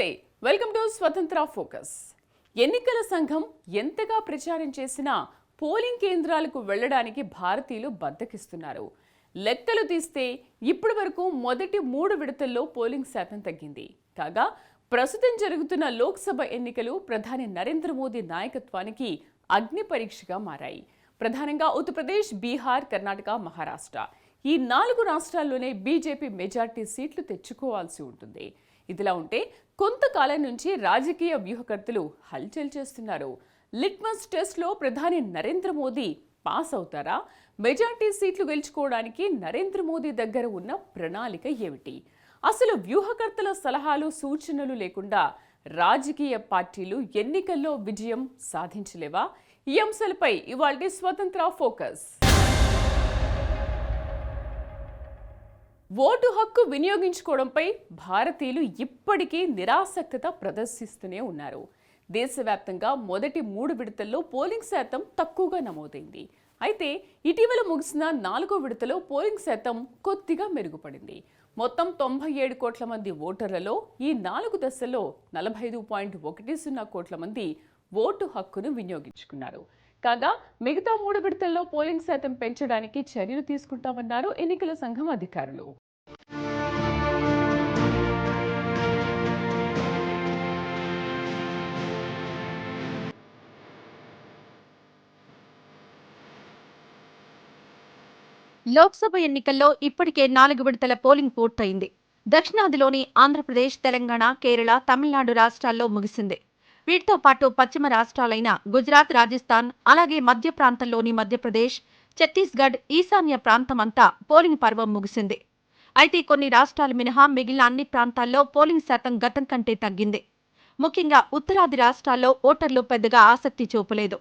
నమస్తే. Welcome to Swatantra focus. ఎన్నికల సంఘం ఎంతగా ప్రచారం చేసినా పోలింగ్ కేంద్రాలకు వెళ్ళడానికి భారతీయులు బద్దకిస్తున్నారు. లెక్కలు తీస్తే ఇప్పటి వరకు మొదటి మూడు విడతల్లో పోలింగ్ శాతం తగ్గింది. కాగా ప్రస్తుతం జరుగుతున్న లోక్సభ ఎన్నికలు ప్రధాని నరేంద్ర మోదీ నాయకత్వానికి అగ్ని పరీక్షగా మారాయి. ప్రధానంగా ఉత్తరప్రదేశ్ బీహార్ కర్ణాటక మహారాష్ట్ర. ఈ నాలుగు రాష్ట్రాల్లోనే బీజేపీ మెజార్టీ సీట్లు తెచ్చుకోవాల్సి ఉంటుంది. ఇదిలా ఉంటే కొంతకాలం నుంచి రాజకీయ వ్యూహకర్తలు హల్చల్ చేస్తున్నారు. లిట్మస్ టెస్ట్లో ప్రధాని నరేంద్ర మోదీ పాస్ అవుతారా? మెజార్టీ సీట్లు గెలుచుకోవడానికి నరేంద్ర మోదీ దగ్గర ఉన్న ప్రణాళిక ఏమిటి? అసలు వ్యూహకర్తల సలహాలు సూచనలు లేకుండా రాజకీయ పార్టీలు ఎన్నికల్లో విజయం సాధించలేవా? ఈ అంశాలపై ఇవాళ స్వతంత్ర ఫోకస్. ఓటు హక్కు వినియోగించుకోవడంపై భారతీయులు ఇప్పటికీ నిరాసక్తత ప్రదర్శిస్తూనే ఉన్నారు. దేశవ్యాప్తంగా మొదటి మూడు విడతల్లో పోలింగ్ శాతం తక్కువగా నమోదైంది. అయితే ఇటీవల ముగిసిన నాలుగో విడతలో పోలింగ్ శాతం కొద్దిగా మెరుగుపడింది. మొత్తం తొంభై ఏడు కోట్ల మంది ఓటర్లలో ఈ నాలుగు దశల్లో నలభై ఐదు పాయింట్ ఒకటి సున్నా కోట్ల మంది ఓటు హక్కును వినియోగించుకున్నారు. కాగా మిగతా మూడు విడతల్లో పోలింగ్ శాతం పెంచడానికి చర్యలు తీసుకుంటామన్నారు ఎన్నికల సంఘం అధికారులు. లోక్సభ ఎన్నికల్లో ఇప్పటికే నాలుగు విడతల పోలింగ్ పూర్తయింది. దక్షిణాదిలోని ఆంధ్రప్రదేశ్ తెలంగాణ కేరళ తమిళనాడు రాష్ట్రాల్లో ముగిసింది. వీటితో పాటు పశ్చిమ రాష్ట్రాలైన గుజరాత్ రాజస్థాన్ అలాగే మధ్య ప్రాంతంలోని మధ్యప్రదేశ్ ఛత్తీస్గఢ్ ఈశాన్య ప్రాంతమంతా పోలింగ్ పర్వం ముగిసింది. అయితే కొన్ని రాష్ట్రాలు మినహా మిగిలిన అన్ని ప్రాంతాల్లో పోలింగ్ శాతం గతం కంటే తగ్గింది. ముఖ్యంగా ఉత్తరాది రాష్ట్రాల్లో ఓటర్లు పెద్దగా ఆసక్తి చూపలేదు.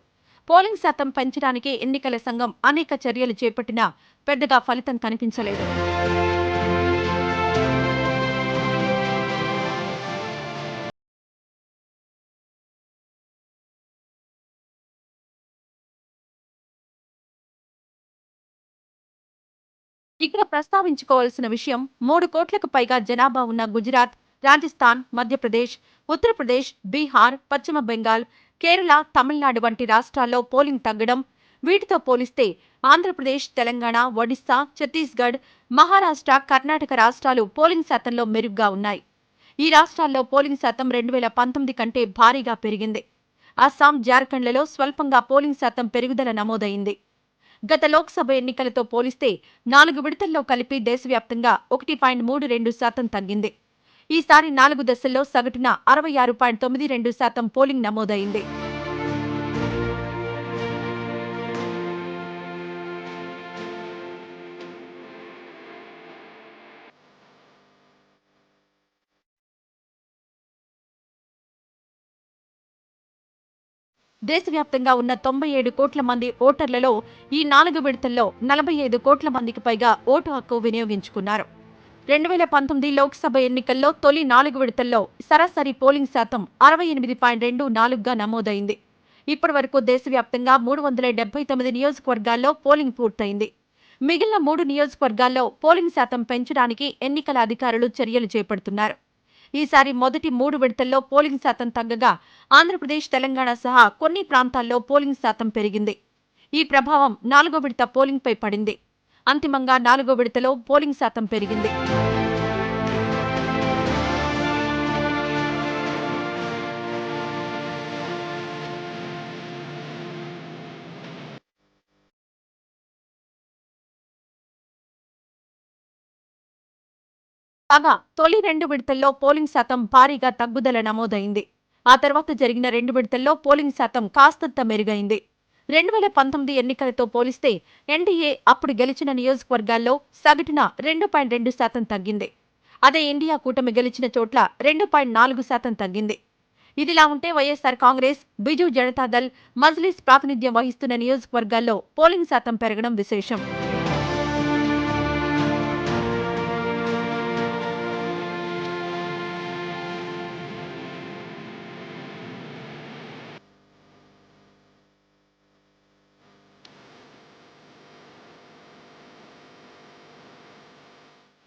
పోలింగ్ శాతం పెంచడానికి ఎన్నికల సంఘం అనేక చర్యలు చేపట్టినా పెద్దగా ఫలితం కనిపించలేదు. ఇక్కడ ప్రస్తావించుకోవాల్సిన విషయం మూడు కోట్లకు పైగా జనాభా ఉన్న గుజరాత్ రాజస్థాన్ మధ్యప్రదేశ్ ఉత్తరప్రదేశ్ బీహార్ పశ్చిమ బెంగాల్ కేరళ తమిళనాడు వంటి రాష్ట్రాల్లో పోలింగ్ తగ్గడం వీటితో పోలిస్తే ఆంధ్రప్రదేశ్ తెలంగాణ ఒడిశా ఛత్తీస్గఢ్ మహారాష్ట్ర కర్ణాటక రాష్ట్రాలు పోలింగ్ శాతంలో మెరుగ్గా ఉన్నాయి. ఈ రాష్ట్రాల్లో పోలింగ్ శాతం రెండు వేల పంతొమ్మిది కంటే భారీగా పెరిగింది. అస్సాం జార్ఖండ్లలో స్వల్పంగా పోలింగ్ శాతం పెరుగుదల నమోదైంది. గత లోక్సభ ఎన్నికలతో పోలిస్తే నాలుగు విడతల్లో కలిపి దేశవ్యాప్తంగా ఒకటి పాయింట్ మూడు రెండు శాతం తగ్గింది. ఈసారి నాలుగు దశల్లో సగటున అరవై ఆరు పాయింట్ తొమ్మిది రెండు శాతం పోలింగ్ నమోదైంది. దేశవ్యాప్తంగా ఉన్న తొంభై ఏడు కోట్ల మంది ఓటర్లలో ఈ నాలుగు విడతల్లో నలభై ఐదు కోట్ల మందికి పైగా ఓటు హక్కు వినియోగించుకున్నారు. రెండు వేల పంతొమ్మిది లోక్సభ ఎన్నికల్లో తొలి నాలుగు విడతల్లో సరాసరి పోలింగ్ శాతం అరవై ఎనిమిది పాయింట్ రెండు నాలుగుగా నమోదైంది. ఇప్పటి వరకు దేశవ్యాప్తంగా మూడు వందల డెబ్బై తొమ్మిది నియోజకవర్గాల్లో పోలింగ్ పూర్తయింది. మిగిలిన మూడు నియోజకవర్గాల్లో పోలింగ్ శాతం పెంచడానికి ఎన్నికల అధికారులు చర్యలు చేపడుతున్నారు. ఈసారి మొదటి మూడు విడతల్లో పోలింగ్ శాతం తగ్గగా ఆంధ్రప్రదేశ్ తెలంగాణ సహా కొన్ని ప్రాంతాల్లో పోలింగ్ శాతం పెరిగింది. ఈ ప్రభావం నాలుగో విడత పోలింగ్పై పడింది. అంతిమంగా నాలుగో విడతలో పోలింగ్ శాతం పెరిగింది. కాగా తొలి రెండు విడతల్లో పోలింగ్ శాతం భారీగా తగ్గుదల నమోదైంది. ఆ తర్వాత జరిగిన రెండు విడతల్లో పోలింగ్ శాతం కాస్తంత మెరుగైంది. రెండు వేల పంతొమ్మిది ఎన్నికలతో పోలిస్తే ఎన్డీఏ అప్పుడు గెలిచిన నియోజకవర్గాల్లో సగటున రెండు పాయింట్ రెండు శాతం తగ్గింది. అదే ఇండియా కూటమి గెలిచిన చోట్ల రెండు పాయింట్ నాలుగు శాతం తగ్గింది. ఇదిలా ఉంటే వైఎస్ఆర్ కాంగ్రెస్ బిజు జనతాదళ్ మజ్లిస్ ప్రాతినిధ్యం వహిస్తున్న నియోజకవర్గాల్లో పోలింగ్ శాతం పెరగడం విశేషం.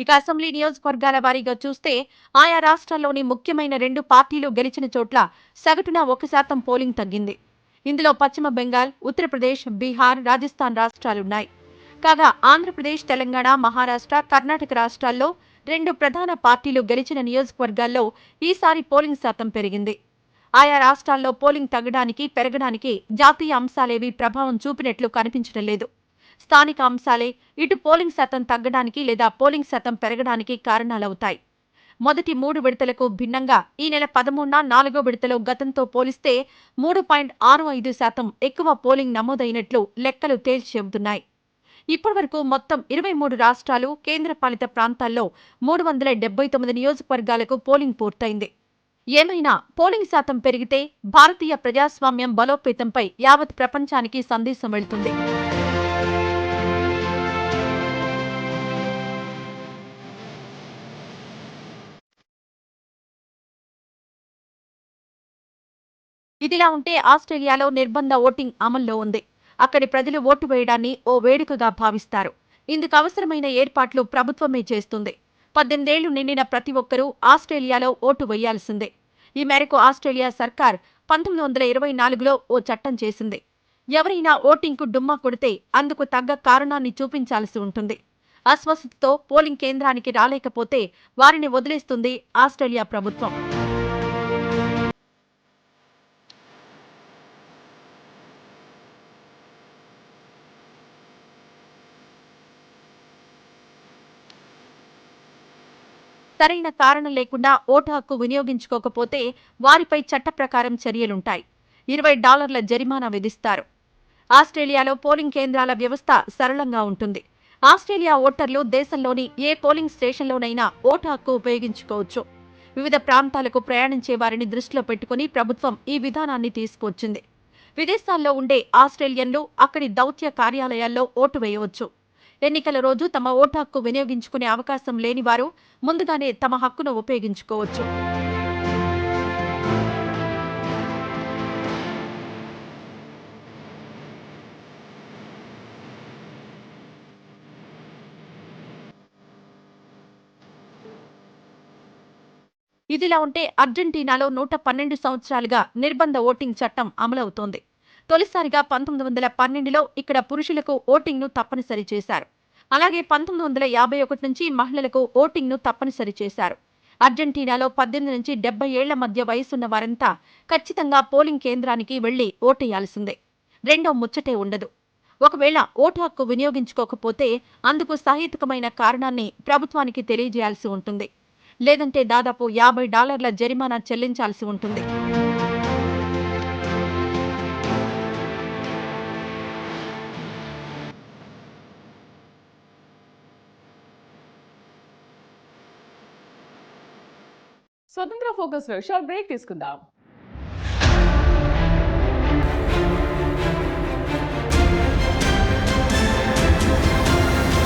ఇక అసెంబ్లీ నియోజకవర్గాల వారీగా చూస్తే ఆయా రాష్ట్రాల్లోని ముఖ్యమైన రెండు పార్టీలు గెలిచిన చోట్ల సగటున ఒక శాతం పోలింగ్ తగ్గింది. ఇందులో పశ్చిమ బెంగాల్ ఉత్తరప్రదేశ్ బీహార్ రాజస్థాన్ రాష్ట్రాలున్నాయి. కాగా ఆంధ్రప్రదేశ్ తెలంగాణ మహారాష్ట్ర కర్ణాటక రాష్ట్రాల్లో రెండు ప్రధాన పార్టీలు గెలిచిన నియోజకవర్గాల్లో ఈసారి పోలింగ్ శాతం పెరిగింది. ఆయా రాష్ట్రాల్లో పోలింగ్ తగ్గడానికి పెరగడానికి జాతీయ అంశాలేవి ప్రభావం చూపినట్లు కనిపించడం లేదు. స్థానిక అంశాలే. ఇటు పోలింగ్ శాతం తగ్గడానికి లేదా పోలింగ్ శాతం పెరగడానికి కారణాలవుతాయి. మొదటి మూడు విడతలకు భిన్నంగా ఈ నెల పదమూడున నాలుగో విడతలో గతంతో పోలిస్తే మూడు పాయింట్ ఆరు ఐదు శాతం ఎక్కువ పోలింగ్ నమోదైనట్లు లెక్కలు తేల్చి చెబుతున్నాయి ఇప్పటివరకు మొత్తం ఇరవై మూడు రాష్ట్రాలు కేంద్రపాలిత ప్రాంతాల్లో మూడు వందల డెబ్బై తొమ్మిది నియోజకవర్గాలకు పోలింగ్ పూర్తయింది. ఏమైనా పోలింగ్ శాతం పెరిగితే భారతీయ ప్రజాస్వామ్యం బలోపేతంపై యావత్ ప్రపంచానికి సందేశం వెళ్తుంది. ఇదిలా ఉంటే ఆస్ట్రేలియాలో నిర్బంధ ఓటింగ్ అమల్లో ఉంది. అక్కడి ప్రజలు ఓటు వేయడాన్ని ఓ వేడుకగా భావిస్తారు. ఇందుకు అవసరమైన ఏర్పాట్లు ప్రభుత్వమే చేస్తుంది. పద్దెనిమిదేళ్ళు నిండిన ప్రతి ఒక్కరూ ఆస్ట్రేలియాలో ఓటు వేయాల్సిందే. ఈ మేరకు ఆస్ట్రేలియా సర్కార్ పంతొమ్మిది వందల ఇరవై నాలుగులో ఓ చట్టం చేసింది. ఎవరైనా ఓటింగ్కు డుమ్మా కొడితే అందుకు తగ్గ కారణాన్ని చూపించాల్సి ఉంటుంది. అస్వస్థతతో పోలింగ్ కేంద్రానికి రాలేకపోతే వారిని వదిలేస్తుంది ఆస్ట్రేలియా ప్రభుత్వం. సరైన కారణం లేకుండా ఓటు హక్కు వినియోగించుకోకపోతే వారిపై చట్ట ప్రకారం చర్యలుంటాయి. ఇరవై డాలర్ల జరిమానా విధిస్తారు. ఆస్ట్రేలియాలో పోలింగ్ కేంద్రాల వ్యవస్థ సరళంగా ఉంటుంది. ఆస్ట్రేలియా ఓటర్లు దేశంలోని ఏ పోలింగ్ స్టేషన్లోనైనా ఓటు హక్కు ఉపయోగించుకోవచ్చు. వివిధ ప్రాంతాలకు ప్రయాణించే వారిని దృష్టిలో పెట్టుకుని ప్రభుత్వం ఈ విధానాన్ని తీసుకువచ్చింది. విదేశాల్లో ఉండే ఆస్ట్రేలియన్లు అక్కడి దౌత్య కార్యాలయాల్లో ఓటు వేయవచ్చు. ఎన్నికల రోజు తమ ఓటు హక్కు వినియోగించుకునే అవకాశం లేని వారు ముందుగానే తమ హక్కును ఉపయోగించుకోవచ్చు. ఇదిలా ఉంటే అర్జెంటీనాలో నూట పన్నెండు సంవత్సరాలుగా నిర్బంధ ఓటింగ్ చట్టం అమలవుతోంది. తొలిసారిగా పంతొమ్మిది వందల పన్నెండులో ఇక్కడ పురుషులకు ఓటింగ్ను తప్పనిసరి చేశారు. అలాగే పంతొమ్మిది వందల యాభై ఒకటి నుంచి మహిళలకు ఓటింగ్ను తప్పనిసరి చేశారు. అర్జెంటీనాలో పద్దెనిమిది నుంచి డెబ్బై ఏళ్ళ మధ్య వయసున్న వారంతా ఖచ్చితంగా పోలింగ్ కేంద్రానికి వెళ్ళి ఓటేయాల్సిందే. రెండో ముచ్చటే ఉండదు. ఒకవేళ ఓటు హక్కు వినియోగించుకోకపోతే అందుకు సహేతుకమైన కారణాన్ని ప్రభుత్వానికి తెలియజేయాల్సి ఉంటుంది. లేదంటే దాదాపు యాభై డాలర్ల జరిమానా చెల్లించాల్సి ఉంటుంది. స్వతంత్ర ఫోకస్లో షార్ట్ బ్రేక్ తీసుకుందాం.